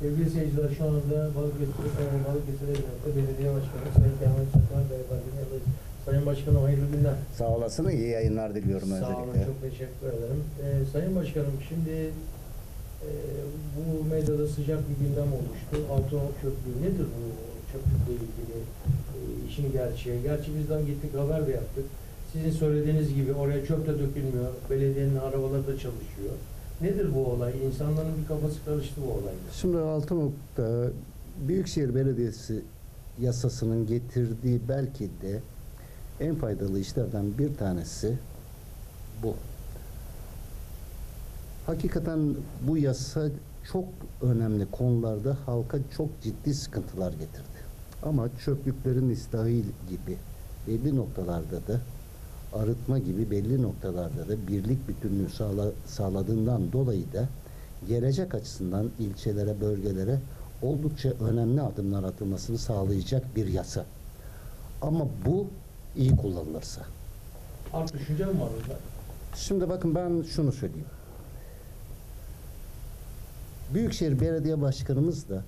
Sevgili seyirciler şu anda Balıkesir, e, Balıkesir Eminönü'nde Belediye Başkanı Sayın Kemal Çakar Beyefendi'nin. Sayın Başkanım hayırlı günler. Sağ olasın. iyi yayınlar diliyorum Sağ öncelikle. olun, çok teşekkür ederim. Ee, Sayın Başkanım, şimdi e, bu medyada sıcak bir gündem oluştu. Altınok çöplüğü nedir bu çöplükle ilgili e, işin gerçeği? Gerçi bizden gittik haber de yaptık. Sizin söylediğiniz gibi oraya çöp de dökülmüyor. Belediyenin arabaları da çalışıyor. Nedir bu olay? İnsanların bir kafası karıştı bu olayda. Şimdi Altınok'ta Büyükşehir Belediyesi yasasının getirdiği belki de en faydalı işlerden bir tanesi bu. Hakikaten bu yasa çok önemli konularda halka çok ciddi sıkıntılar getirdi. Ama çöplüklerin ıslahı gibi belli noktalarda da arıtma gibi belli noktalarda da birlik bütünlüğü sağla- sağladığından dolayı da gelecek açısından ilçelere, bölgelere oldukça önemli adımlar atılmasını sağlayacak bir yasa. Ama bu iyi kullanılırsa. Art düşünce mi var orada? Şimdi bakın ben şunu söyleyeyim. Büyükşehir Belediye Başkanımız da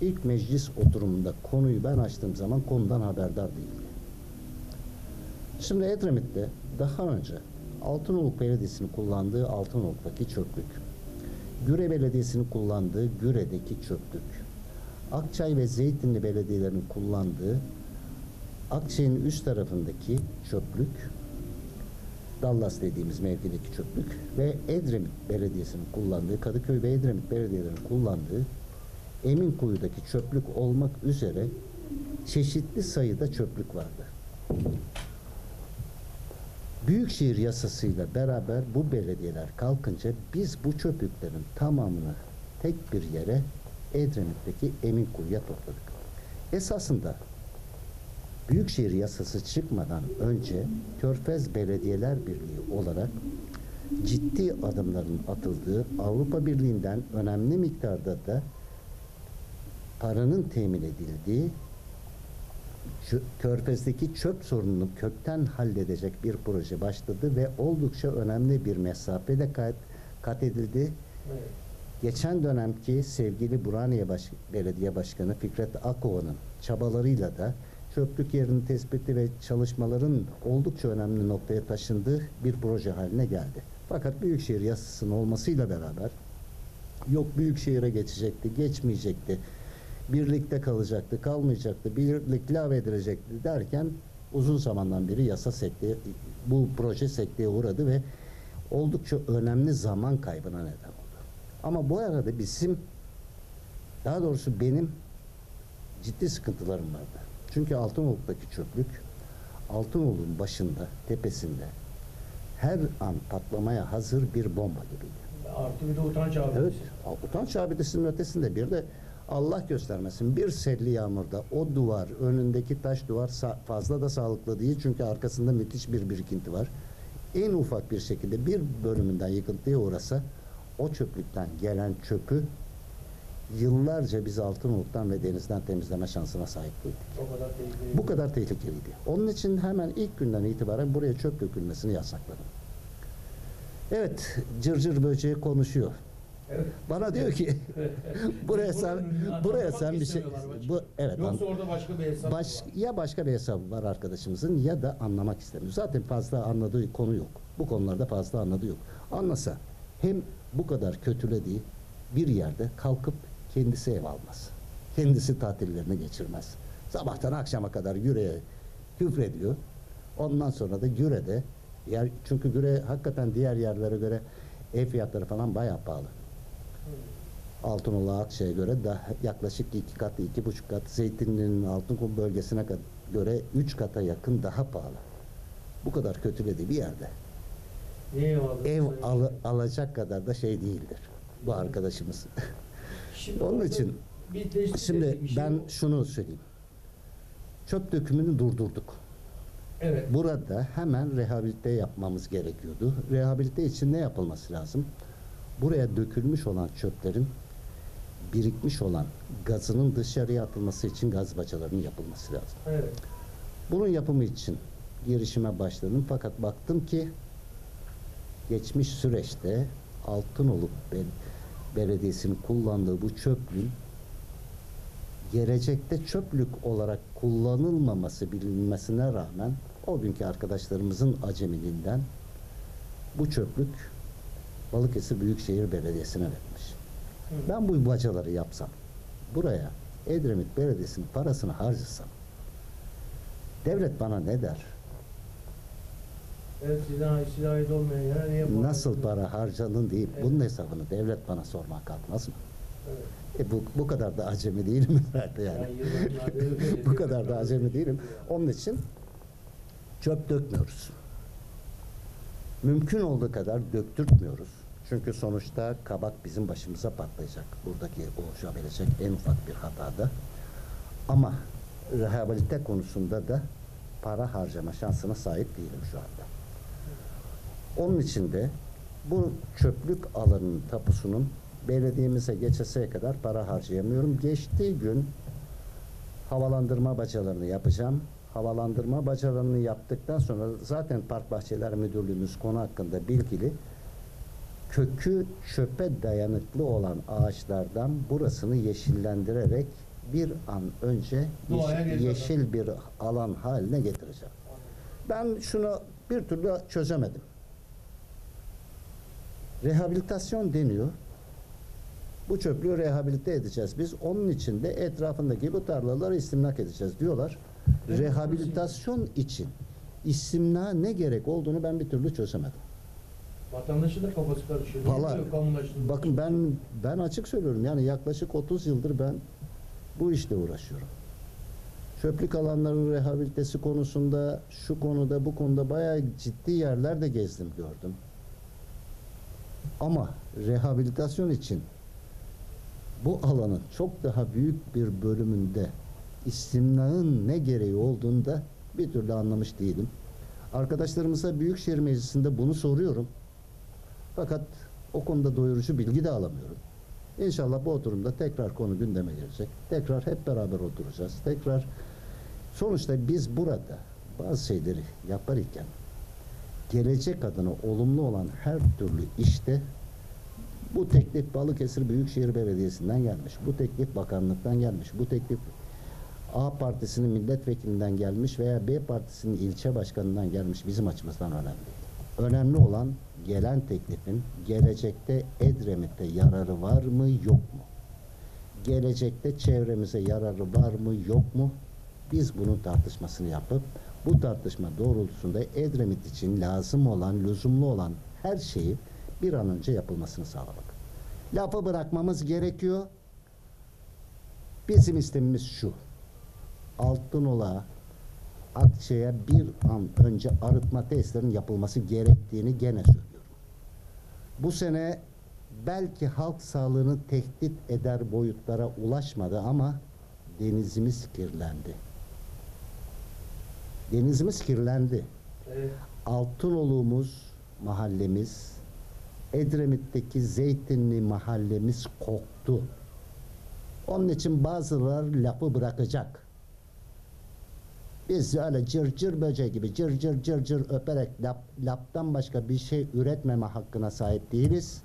ilk meclis oturumunda konuyu ben açtığım zaman konudan haberdar değildi. Şimdi Edremit'te daha önce Altınoluk Belediyesi'nin kullandığı Altınoluk'taki çöplük, Güre Belediyesi'nin kullandığı Güre'deki çöplük, Akçay ve Zeytinli Belediyelerinin kullandığı Akçay'ın üst tarafındaki çöplük, Dallas dediğimiz mevkideki çöplük ve Edremit Belediyesi'nin kullandığı, Kadıköy ve Edremit Belediyelerinin kullandığı Eminkuyu'daki çöplük olmak üzere çeşitli sayıda çöplük vardı. Büyükşehir yasasıyla beraber bu belediyeler kalkınca biz bu çöplüklerin tamamını tek bir yere Edremit'teki Eminkuyu'ya topladık. Esasında Büyükşehir yasası çıkmadan önce Körfez Belediyeler Birliği olarak ciddi adımların atıldığı Avrupa Birliği'nden önemli miktarda da paranın temin edildiği Körfez'deki çöp sorununu kökten halledecek bir proje başladı ve oldukça önemli bir mesafede kat, kat edildi. Evet. Geçen dönemki sevgili Burhaniye Baş Belediye Başkanı Fikret Akova'nın çabalarıyla da çöplük yerinin tespiti ve çalışmaların oldukça önemli noktaya taşındığı bir proje haline geldi. Fakat Büyükşehir yasasının olmasıyla beraber yok Büyükşehir'e geçecekti, geçmeyecekti, birlikte kalacaktı, kalmayacaktı, birlik lave edilecekti derken uzun zamandan beri yasa sekteye, bu proje sekteye uğradı ve oldukça önemli zaman kaybına neden oldu. Ama bu arada bizim daha doğrusu benim ciddi sıkıntılarım vardı. Çünkü Altınoluk'taki çöplük Altınoluk'un başında, tepesinde her an patlamaya hazır bir bomba gibiydi. Artı bir de utanç abidesi. Evet, utanç abidesinin ötesinde bir de Allah göstermesin bir selli yağmurda o duvar, önündeki taş duvar fazla da sağlıklı değil çünkü arkasında müthiş bir birikinti var. En ufak bir şekilde bir bölümünden yıkıntıya uğrasa o çöplükten gelen çöpü yıllarca biz Altınoluk'tan ve denizden temizleme şansına sahip kadar tehlikeli. Bu kadar tehlikeliydi. Onun için hemen ilk günden itibaren buraya çöp dökülmesini yasakladım. Evet, cırcır böceği konuşuyor. Evet. Bana diyor ki buraya sen buraya sen bir şey bu evet Yoksa orada başka bir hesap baş, var. ya başka bir hesabı var arkadaşımızın ya da anlamak istemiyor. Zaten fazla anladığı konu yok. Bu konularda fazla anladığı yok. Anlasa hem bu kadar kötülediği bir yerde kalkıp kendisi ev almaz. Kendisi tatillerini geçirmez. Sabahtan akşama kadar yüreğe küfrediyor. Ondan sonra da Güre'de yer, çünkü Güre hakikaten diğer yerlere göre ev fiyatları falan bayağı pahalı. Altınoluk Akçay'a göre de yaklaşık iki kat, iki buçuk kat, Zeytinli'nin Altınkum bölgesine göre üç kata yakın daha pahalı. Bu kadar kötülediği bir yerde. Niye ev al- alacak kadar da şey değildir bu arkadaşımız. Şimdi Onun için Şimdi şey ben bu. şunu söyleyeyim. Çöp dökümünü durdurduk. Evet. Burada hemen rehabilite yapmamız gerekiyordu. Rehabilite için ne yapılması lazım? Buraya dökülmüş olan çöplerin birikmiş olan gazının dışarıya atılması için gaz bacalarının yapılması lazım. Evet. Bunun yapımı için girişime başladım fakat baktım ki geçmiş süreçte Altınoluk Bel Belediyesi'nin kullandığı bu çöplüğün gelecekte çöplük olarak kullanılmaması bilinmesine rağmen o günkü arkadaşlarımızın acemiliğinden bu çöplük Balıkesir Büyükşehir Belediyesi'ne verilmiş. Hı. Ben bu bacaları yapsam, buraya Edremit Belediyesi'nin parasını harcasam, devlet bana ne der? Evet size, ait- olmayan yere niye para Nasıl para harcadın deyip Evet. bunun hesabını devlet bana sormak kalkmaz mı? Evet. E bu, bu kadar da acemi değilim herhalde yani. Yani bu kadar da acemi değilim. Onun için çöp dökmüyoruz. Mümkün olduğu kadar döktürtmüyoruz. Çünkü sonuçta kabak bizim başımıza patlayacak. Buradaki oluşabilecek en ufak bir hatada. Ama rehabilite konusunda da para harcama şansına sahip değilim şu anda. Onun için de bu çöplük alanının tapusunun belediyemize geçeseye kadar para harcayamıyorum. Geçtiği gün havalandırma bacalarını yapacağım. Havalandırma bacalarını yaptıktan sonra zaten Park Bahçeler Müdürlüğümüz konu hakkında bilgili. Kökü çöpe dayanıklı olan ağaçlardan burasını yeşillendirerek bir an önce yeşil, yeşil bir alan haline getireceğim. Ben şunu bir türlü çözemedim. Rehabilitasyon deniyor. Bu çöplüğü rehabilite edeceğiz. Biz onun için de etrafındaki bu tarlaları istimlak edeceğiz diyorlar. Rehabilitasyon için istimna ne gerek olduğunu ben bir türlü çözemedim. Vatandaşı da kafası karışıyor. Kamulaştırılmış? Bakın ben ben açık söylüyorum yani yaklaşık 30 yıldır ben bu işle uğraşıyorum. Çöplük alanların rehabilitesi konusunda, şu konuda, bu konuda bayağı ciddi yerler de gezdim, gördüm. Ama rehabilitasyon için bu alanın çok daha büyük bir bölümünde istimnağın ne gereği olduğunu da bir türlü anlamış değilim. Arkadaşlarımıza Büyükşehir Meclisi'nde bunu soruyorum. Fakat o konuda doyurucu bilgi de alamıyorum. İnşallah bu oturumda tekrar konu gündeme gelecek. Tekrar hep beraber oturacağız. Tekrar sonuçta biz burada bazı şeyleri yapar iken gelecek adına olumlu olan her türlü işte bu teklif Balıkesir Büyükşehir Belediyesi'nden gelmiş. Bu teklif bakanlıktan gelmiş. Bu teklif A partisinin milletvekilinden gelmiş veya B partisinin ilçe başkanından gelmiş bizim açımızdan önemli. Önemli olan gelen teklifin gelecekte Edremit'te yararı var mı yok mu? Gelecekte çevremize yararı var mı yok mu? Biz bunun tartışmasını yapıp bu tartışma doğrultusunda Edremit için lazım olan, lüzumlu olan her şeyi bir an önce yapılmasını sağlamak. Lafı bırakmamız gerekiyor. Bizim istemimiz şu. Altınola Akçay'a bir an önce arıtma testlerinin yapılması gerektiğini gene söylüyorum. Bu sene belki halk sağlığını tehdit eder boyutlara ulaşmadı ama denizimiz kirlendi. Denizimiz kirlendi. Evet. Altınolumuz mahallemiz, Edremit'teki Zeytinli mahallemiz koktu. Onun için bazıları lafı bırakacak. Biz öyle cır cır böceği gibi cır cır cır cır öperek lap, laptan başka bir şey üretmeme hakkına sahip değiliz.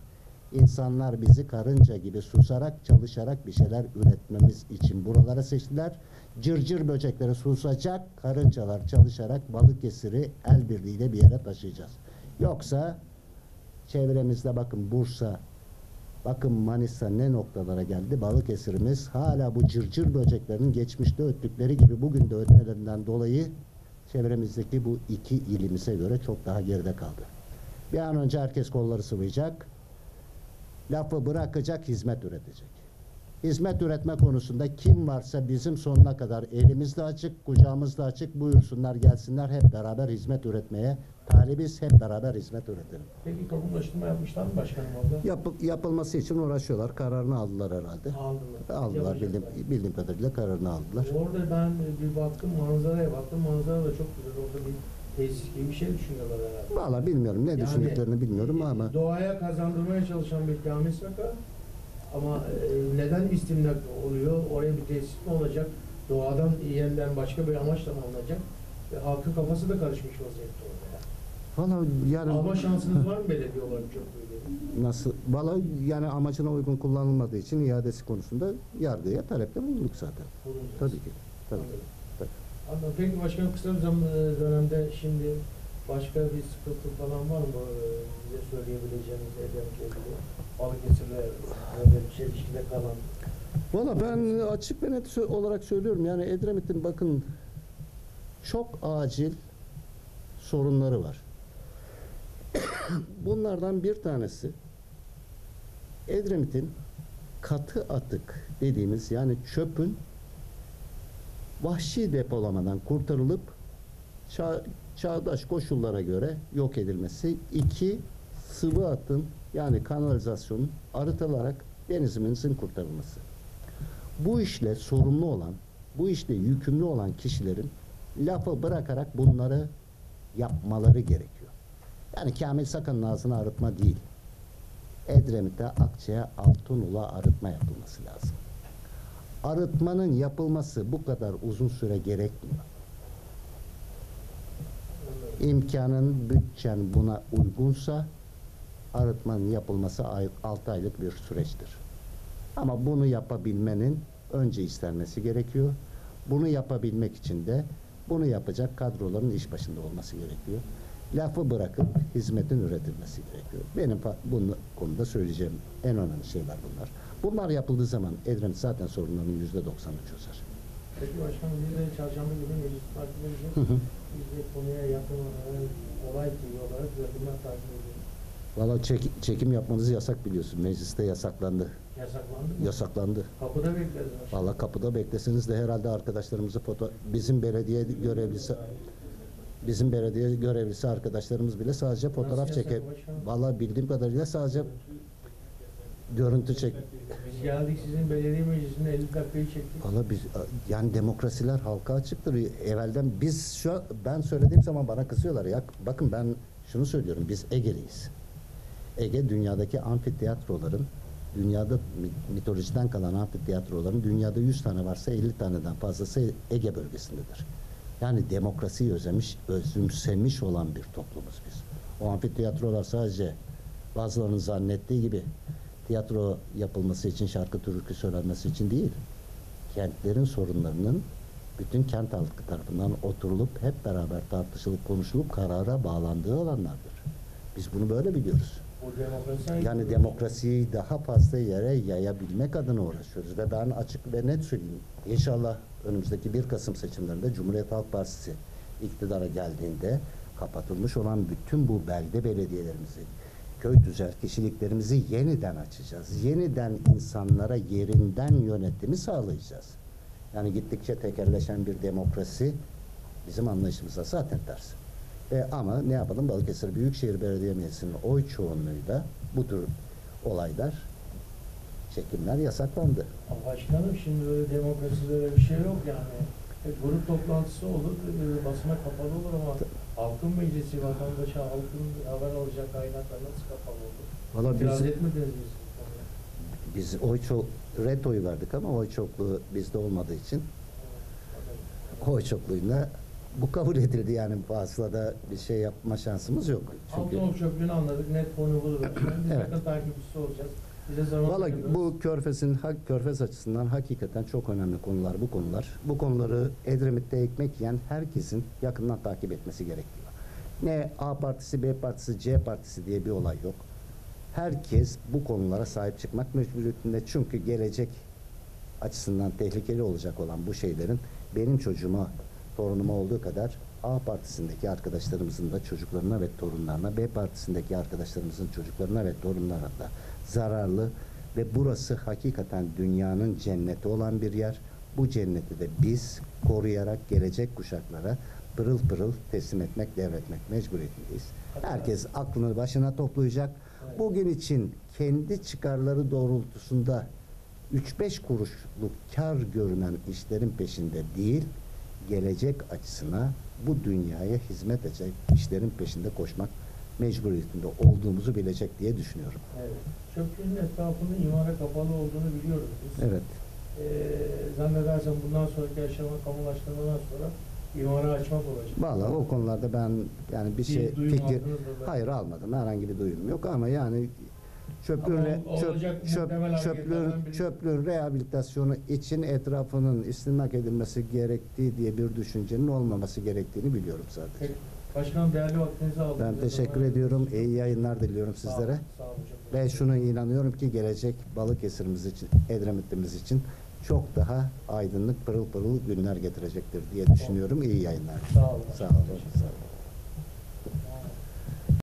İnsanlar bizi karınca gibi susarak çalışarak bir şeyler üretmemiz için buralara seçtiler. Cır cır böcekleri susacak, karıncalar çalışarak Balıkesir'i el birliğiyle bir yere taşıyacağız. Yoksa çevremizde bakın Bursa, bakın Manisa ne noktalara geldi. Balıkesir'imiz hala bu cırcır böceklerin geçmişte öttükleri gibi bugün de ötmelerinden dolayı çevremizdeki bu iki ilimize göre çok daha geride kaldı. Bir an önce herkes kolları sıvayacak, lafı bırakacak, hizmet üretecek. Hizmet üretme konusunda kim varsa bizim sonuna kadar elimiz de açık, kucağımız da açık. Buyursunlar gelsinler hep beraber hizmet üretmeye talibiz. Hep beraber hizmet üretelim. Peki kamulaştırma yapmışlar mı başkanım orada? Yap, yapılması için uğraşıyorlar. Kararını aldılar herhalde. Aldılar. Aldılar bildiğim, bildiğim kadarıyla kararını aldılar. Orada ben bir baktım manzaraya baktım. Manzara da çok güzel. Orada bir tesis gibi bir şey düşünüyorlar herhalde. Valla bilmiyorum ne Yani, düşündüklerini bilmiyorum ama Doğaya kazandırmaya çalışan bir kamis vaka. Ama e, neden istimlak oluyor? Oraya bir tesis mi olacak? Doğadan yeniden başka bir amaçla mı alınacak? Ve halkın kafası da karışmış vaziyette orada. ya. Valla yani Alma şansınız var mı belediye olarak köprüyü? nasıl valla yani amacına uygun kullanılmadığı için iadesi konusunda yargıya talepte bulunduk zaten. Bulundunuz. Tabii ki. Tabii. Anladım. Tabii. Anladım. Peki başkanım kısa bir e, dönemde şimdi başka bir sıkıntı falan var mı e, bize söyleyebileceğiniz Edremit'le ilgili? Balıkesir'le böyle bir çelişkide kalan Valla ben açık ve net olarak söylüyorum yani Edremit'in bakın çok acil sorunları var. Bunlardan bir tanesi Edremit'in katı atık dediğimiz yani çöpün vahşi depolamadan kurtarılıp çağ- çağdaş koşullara göre yok edilmesi. iki sıvı atın yani kanalizasyonun arıtılarak denizimizin kurtarılması. Bu işle sorumlu olan, bu işle yükümlü olan kişilerin lafı bırakarak bunları yapmaları gerekiyor. Yani Kamil Sakan'ın ağzını arıtma değil. Edremit'te Akça'ya Altınoluk'a arıtma yapılması lazım. Arıtmanın yapılması bu kadar uzun süre gerekmiyor. İmkanın, bütçen buna uygunsa arıtmanın yapılması 6 aylık bir süreçtir. Ama bunu yapabilmenin önce istenmesi gerekiyor. Bunu yapabilmek için de bunu yapacak kadroların iş başında olması gerekiyor. Lafı bırakıp hizmetin üretilmesi gerekiyor. Benim bunu konuda söyleyeceğim en önemli şeyler bunlar. Bunlar yapıldığı zaman Edremit zaten sorunlarının yüzde doksanını çözer. Peki başkanım biz de çarşamba günü meclis hı. Biz de konuya yakın e, olay TV olarak yakından takip ediyoruz. Valla çek- çekim yapmanız yasak biliyorsun. Mecliste yasaklandı. Yasaklandı mı? Yasaklandı. Kapıda bekleriz. Valla kapıda bekleseniz de herhalde arkadaşlarımızı foto bizim belediye görevlisi bizim belediye görevlisi arkadaşlarımız bile sadece fotoğraf başkanım? valla bildiğim kadarıyla sadece görüntü çek Biz geldik sizin belediye meclisinde 50 dakikayı çektik. valla biz yani demokrasiler halka açıktır. Evvelden biz şu an- ben söylediğim zaman bana kızıyorlar ya bakın ben şunu söylüyorum biz Ege'liyiz. Ege dünyadaki amfiteyatroların dünyada mi- mitolojiden kalan amfiteyatroların dünyada 100 tane varsa 50 taneden fazlası Ege bölgesindedir. Yani demokrasiyi özlemiş, özümsemiş olan bir toplumuz biz. O amfiteyatrolar sadece bazılarının zannettiği gibi tiyatro yapılması için, şarkı türkü söylenmesi için değil. Kentlerin sorunlarının bütün kent halkı tarafından oturulup hep beraber tartışılıp konuşulup karara bağlandığı alanlardır. Biz bunu böyle biliyoruz. Demokrasi Yani demokrasiyi daha fazla yere yayabilmek adına uğraşıyoruz ve ben açık ve net söyleyeyim. İnşallah önümüzdeki 1 Kasım seçimlerinde Cumhuriyet Halk Partisi iktidara geldiğinde kapatılmış olan bütün bu belde belediyelerimizi, köy tüzel kişiliklerimizi yeniden açacağız. Yeniden insanlara yerinden yönetimi sağlayacağız. Yani gittikçe tekerleşen bir demokrasi bizim anlayışımıza zaten ters. E, ama ne yapalım Balıkesir Büyükşehir Belediye Meclisi'nin oy çoğunluğuyla bu tür olaylar, çekimler yasaklandı. Ama Başkanım şimdi böyle demokraside öyle bir şey yok yani. E, grup toplantısı olur, e, basına kapalı olur ama halkın meclisi, vatandaşa halkın haber alacak kaynaklar nasıl kapalı olur? Valla biz, biz oy çok red oyu verdik ama oy çokluğu bizde olmadığı için oy çokluğuyla bu kabul edildi yani fazla da bir şey yapma şansımız yok. Çünkü Altınoluk çöplüğünü anladık, net konu budur. Biz Evet. takipçisi olacağız. Valla bu körfezin hak körfez açısından hakikaten çok önemli konular bu konular. Bu konuları Edremit'te ekmek yiyen herkesin yakından takip etmesi gerekiyor. Ne A partisi, B partisi, C partisi diye bir olay yok. Herkes bu konulara sahip çıkmak mecburiyetinde çünkü gelecek açısından tehlikeli olacak olan bu şeylerin benim çocuğuma, torunuma olduğu kadar A partisindeki arkadaşlarımızın da çocuklarına ve torunlarına, B partisindeki arkadaşlarımızın çocuklarına ve torunlarına da zararlı ve burası hakikaten dünyanın cenneti olan bir yer. Bu cenneti de biz koruyarak gelecek kuşaklara pırıl pırıl teslim etmek, devretmek mecburiyetindeyiz. Herkes aklını başına toplayacak. Bugün için kendi çıkarları doğrultusunda 3-5 kuruşluk kar görünen işlerin peşinde değil, gelecek açısına bu dünyaya hizmet edecek işlerin peşinde koşmak mecburiyetinde olduğumuzu bilecek diye düşünüyorum. Evet. Çöplüğün etrafının imara kapalı olduğunu biliyoruz biz. Evet. Ee, zannedersem bundan sonraki aşama kamulaştırmadan sonra imara açmak olacak. Vallahi o konularda ben yani bir şey duyum fikir hayır almadım. Herhangi bir duyum yok ama yani çöplüğün Ama çöp, çöp, çöplüğün, çöplüğün rehabilitasyonu için etrafının istinnak edilmesi gerektiği diye bir düşüncenin olmaması gerektiğini biliyorum sadece. Peki. Başkanım değerli vaktinizi aldım. Ben teşekkür ediyorum. İyi yayınlar diliyorum sizlere. Sağ olun. Ve teşekkür şunu inanıyorum ki gelecek Balıkesir'imiz için, Edremit'imiz için çok daha aydınlık, pırıl pırıl günler getirecektir diye düşünüyorum. İyi yayınlar. Sağ olun. Sağ olun. Sağ olun.